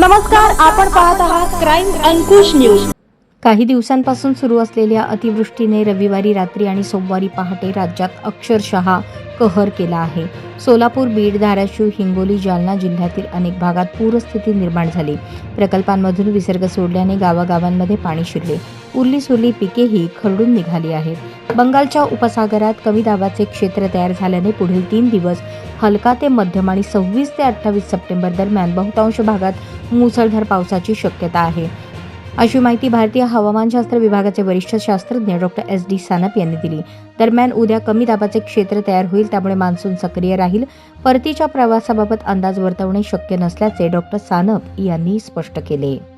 नमस्कार आपण पाहत आहात क्राईम अंकुश न्यूज काही दिवसांपासून सुरू असलेल्या अतिवृष्टीने रविवारी रात्री आणि सोमवारी पहाटे राज्यात अक्षरशः कहर केला आहे. सोलापूर बीड धाराशिव हिंगोली जालना जिल्ह्यातील अनेक भागात पूरस्थिती निर्माण झाली. प्रकल्पांमधून विसर्ग सोडल्याने गावागावांमध्ये पाणी शिरले. उरली सुरली पिकेही खरडून निघाली आहेत. बंगालच्या उपसागरात कमी दाबाचे क्षेत्र तयार झाल्याने पुढील तीन दिवस हलका ते मध्यम आणि सव्वीस ते अठ्ठावीस सप्टेंबर दरम्यान बहुतांश भागात मुसळधार पावसाची शक्यता आहे. अशी माहिती भारतीय हवामानशास्त्र विभागाचे वरिष्ठ शास्त्रज्ञ डॉक्टर एस. डी. सानप यांनी दिली. दरम्यान उद्या कमी दाबाचे क्षेत्र तयार होईल त्यामुळे मान्सून सक्रिय राहील. परतीच्या प्रवासाबाबत अंदाज वर्तवणे शक्य नसल्याचे डॉक्टर सानप यांनी स्पष्ट केले.